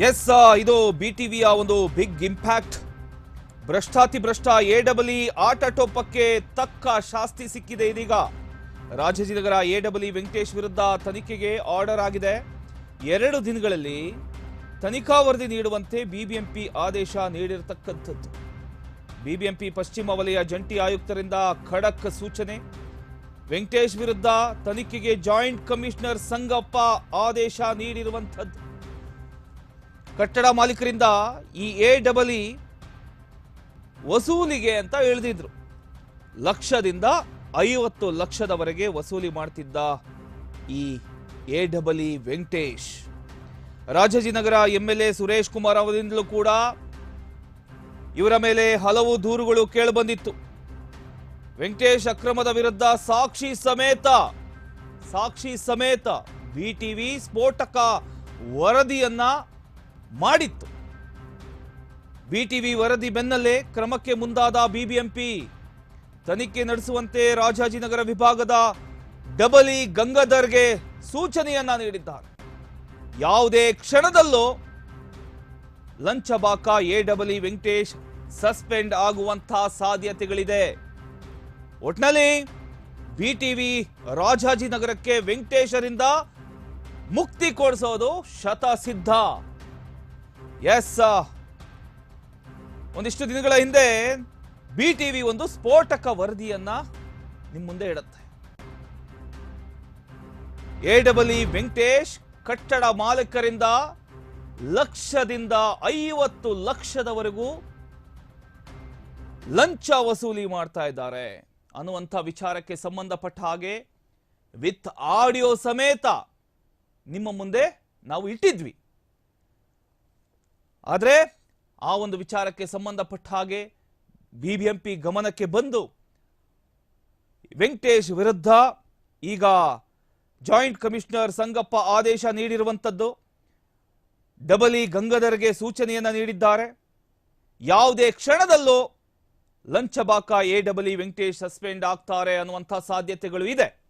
S ಇದು B ಟಿವಿಯ ಒಂದು ಬಿಗ್ ಇಂಪ್ಯಾಕ್ಟ್ ಭ್ರಷ್ಟಾತಿ ಭ್ರಷ್ಟ ಎ ಡಬಲ್ ಆಟಟೋಪಕ್ಕೆ ತಕ್ಕ ಶಾಸ್ತಿ ಸಿಕ್ಕಿದೆ ಇದೀಗ. ರಾಜಾಜಿನಗರ ಎ ಡಬಲ್ ವೆಂಕಟೇಶ್ ವಿರುದ್ಧ ತನಿಖೆಗೆ ಆರ್ಡರ್ ಆಗಿದೆ. ಎರಡು ದಿನಗಳಲ್ಲಿ ತನಿಖಾ ವರದಿ ನೀಡುವಂತೆ ಬಿಬಿಎಂಪಿ ಆದೇಶ ನೀಡಿರತಕ್ಕಂಥದ್ದು. ಬಿಬಿಎಂಪಿ ಪಶ್ಚಿಮ ವಲಯ ಜಂಟಿ ಆಯುಕ್ತರಿಂದ ಖಡಕ್ ಸೂಚನೆ. ವೆಂಕಟೇಶ್ ವಿರುದ್ಧ ತನಿಖೆಗೆ ಜಾಯಿಂಟ್ ಕಮಿಷನರ್ ಸಂಗಪ್ಪ ಆದೇಶ ನೀಡಿರುವಂಥದ್ದು. ಕಟ್ಟಡ ಮಾಲೀಕರಿಂದ ಈ ಎ ಡಬಲ್ ಇ ವಸೂಲಿಗೆ ಅಂತ ಹೇಳಿದ್ರು. ಲಕ್ಷದಿಂದ ಐವತ್ತು ಲಕ್ಷದವರೆಗೆ ವಸೂಲಿ ಮಾಡ್ತಿದ್ದ ಈ A double E Venkatesh. Rajajinagar A Suresh Kumar ಅವರಿಂದಲೂ ಕೂಡ ಇವರ ಮೇಲೆ ಹಲವು ದೂರುಗಳು ಕೇಳಿಬಂದಿತ್ತು. ವೆಂಕಟೇಶ್ ಅಕ್ರಮದ ವಿರುದ್ಧ ಸಾಕ್ಷಿ ಸಮೇತ ಸಾಕ್ಷಿ ಸಮೇತ ಬಿಟಿವಿ ಸ್ಫೋಟಕ ವರದಿಯನ್ನ ಮಾಡಿತ್ತು. ಬಿಟಿವಿ ವರದಿ ಬೆನ್ನಲ್ಲೇ ಕ್ರಮಕ್ಕೆ ಮುಂದಾದ ಬಿಬಿಎಂಪಿ. ತನಿಖೆ ನಡೆಸುವಂತೆ ರಾಜಾಜಿನಗರ ವಿಭಾಗದ ಡಬಲ್ ಗಂಗಾಧರ್ಗೆ ಸೂಚನೆಯನ್ನ ನೀಡಿದ್ದಾರೆ. ಯಾವುದೇ ಕ್ಷಣದಲ್ಲೂ ಲಂಚಬಾಕ A double E Venkatesh suspend ಆಗುವಂತಹ ಸಾಧ್ಯತೆಗಳಿದೆ. ಒಟ್ನಲ್ಲಿ ಬಿಟಿವಿ ರಾಜಾಜಿನಗರಕ್ಕೆ ವೆಂಕಟೇಶರಿಂದ ಮುಕ್ತಿ ಕೊಡಿಸೋದು ಶತಸಿದ್ಧ. ಎಸ್ ಒಂದಿಷ್ಟು ದಿನಗಳ ಹಿಂದೆ ಬಿ ಟಿವಿ ಒಂದು ಸ್ಫೋಟಕ ವರದಿಯನ್ನ ನಿಮ್ಮ ಮುಂದೆ ಇಡುತ್ತೆ. ಎ ಡಬಲ್ ಇ ವೆಂಕಟೇಶ್ ಕಟ್ಟಡ ಮಾಲೀಕರಿಂದ ಲಕ್ಷದಿಂದ ಐವತ್ತು ಲಕ್ಷದವರೆಗೂ ಲಂಚ ವಸೂಲಿ ಮಾಡ್ತಾ ಇದ್ದಾರೆ. ಅನ್ನುವಂಥ ವಿಚಾರಕ್ಕೆ ಸಂಬಂಧಪಟ್ಟ ಹಾಗೆ ವಿತ್ ಆಡಿಯೋ ಸಮೇತ ನಿಮ್ಮ ಮುಂದೆ ನಾವು ಇಟ್ಟಿದ್ವಿ. ಆದರೆ ಆ ಒಂದು ವಿಚಾರಕ್ಕೆ ಸಂಬಂಧಪಟ್ಟ ಹಾಗೆ ಬಿಬಿಎಂಪಿ ಗಮನಕ್ಕೆ ಬಂದು ವೆಂಕಟೇಶ್ ವಿರುದ್ಧ ಈಗ ಜಾಯಿಂಟ್ ಕಮಿಷನರ್ ಸಂಗಪ್ಪ ಆದೇಶ ನೀಡಿರುವಂಥದ್ದು ಡಬಲ್ ಗಂಗಾಧರ್ಗೆ ಸೂಚನೆಯನ್ನ ನೀಡಿದ್ದಾರೆ. ಯಾವುದೇ ಕ್ಷಣದಲ್ಲೂ ಲಂಚಬಾಕ A double E Venkatesh suspend ಆಗ್ತಾರೆ ಅನ್ನುವಂಥ ಸಾಧ್ಯತೆಗಳು ಇದೆ.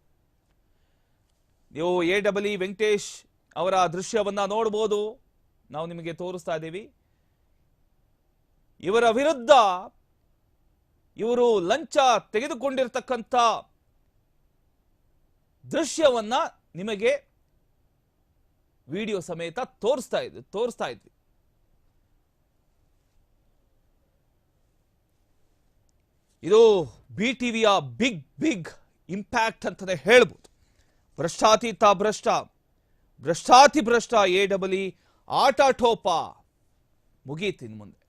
ನೀವು ಎ ಡಬಲ್ ವೆಂಕಟೇಶ್ ಅವರ ದೃಶ್ಯವನ್ನ ನೋಡಬಹುದು ನಾವು ನಿಮಗೆ ತೋರಿಸ್ತಾ ಇದ್ದೀವಿ. ಇವರ ವಿರುದ್ಧ ಇವರು ಲಂಚ ತೆಗೆದುಕೊಂಡಿರ್ತಕ್ಕಂಥ ದೃಶ್ಯವನ್ನ ನಿಮಗೆ ವಿಡಿಯೋ ಸಮೇತ ತೋರಿಸ್ತಾ ಇದ್ವಿ ತೋರಿಸ್ತಾ ಇದ್ವಿ. ಇದು ಬಿ ಟಿವಿಯ ಬಿಗ್ ಬಿಗ್ ಇಂಪ್ಯಾಕ್ಟ್ ಅಂತಾನೆ ಹೇಳ್ಬೋದು. ಭ್ರಷ್ಟಾತೀತ ಭ್ರಷ್ಟ, ಭ್ರಷ್ಟಾತಿ ಭ್ರಷ್ಟ ಎ ಡಬಲ್ ಇ ಆಟಾಟೋಪ ಮುಗೀತು ಇನ್ನು ಮುಂದೆ.